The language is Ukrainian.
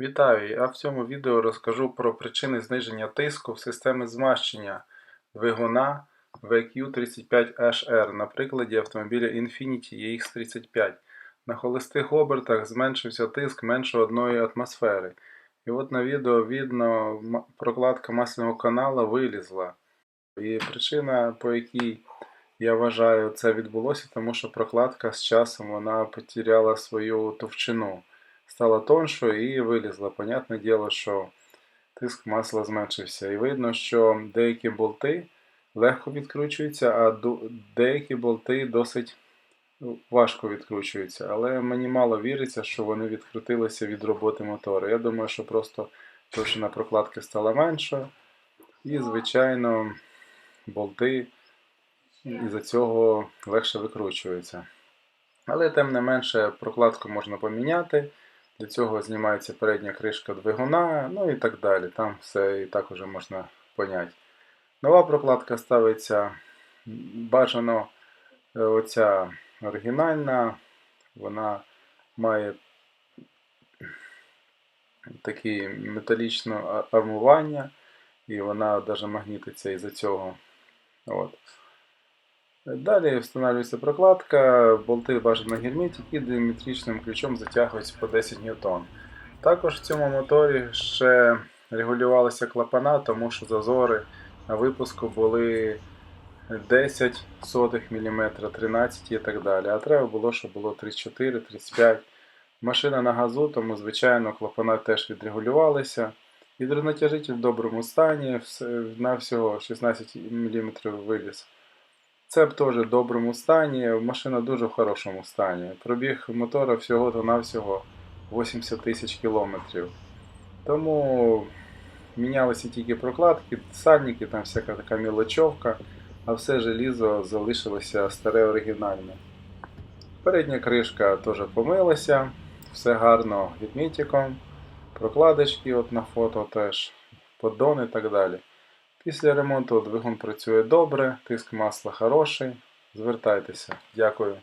Вітаю! Я в цьому відео розкажу про причини зниження тиску в системі змащення двигуна VQ35HR на прикладі автомобіля Infiniti EX35. На холостих обертах зменшився тиск менше 1 атмосфери. І от на відео видно прокладка масляного канала вилізла. І причина, по якій я вважаю це відбулося, тому що прокладка з часом вона потеряла свою товщину стала тоншою і вилізла. Понятне діло, що тиск масла зменшився. І видно, що деякі болти легко відкручуються, а деякі болти досить ну, важко відкручуються. Але мені мало віриться, що вони відкрутилися від роботи мотора. Я думаю, що просто товщина прокладки стала менша. І, звичайно, болти із-за цього легше викручуються. Але тим не менше прокладку можна поміняти. Для цього знімається передня кришка двигуна, ну і так далі. Там все і так уже можна поняти. Нова прокладка ставиться бажано е, оця оригінальна, вона має таке металічне армування, і вона навіть магнітиться із-за цього. От. Далі встановлюється прокладка, болти бажано герметик і диаметричним ключом затягуються по 10 ньютон. Також в цьому моторі ще регулювалися клапана, тому що зазори на випуску були 10 сотих мм, 13 і так далі. А треба було, щоб було 34, 35. Машина на газу, тому звичайно клапана теж відрегулювалися. Гідронатяжитель в доброму стані, на всього 16 мм виліз. Цеп теж в доброму стані, машина дуже в хорошому стані. Пробіг мотора всього-то навсього 80 тисяч кілометрів. Тому мінялися тільки прокладки, сальники, там всяка така мілочовка, а все желізо залишилося старе оригінальне. Передня кришка теж помилася, все гарно герметиком, прокладочки от на фото теж, поддон і так далі. Після ремонту двигун працює добре, тиск масла хороший. Звертайтеся. Дякую.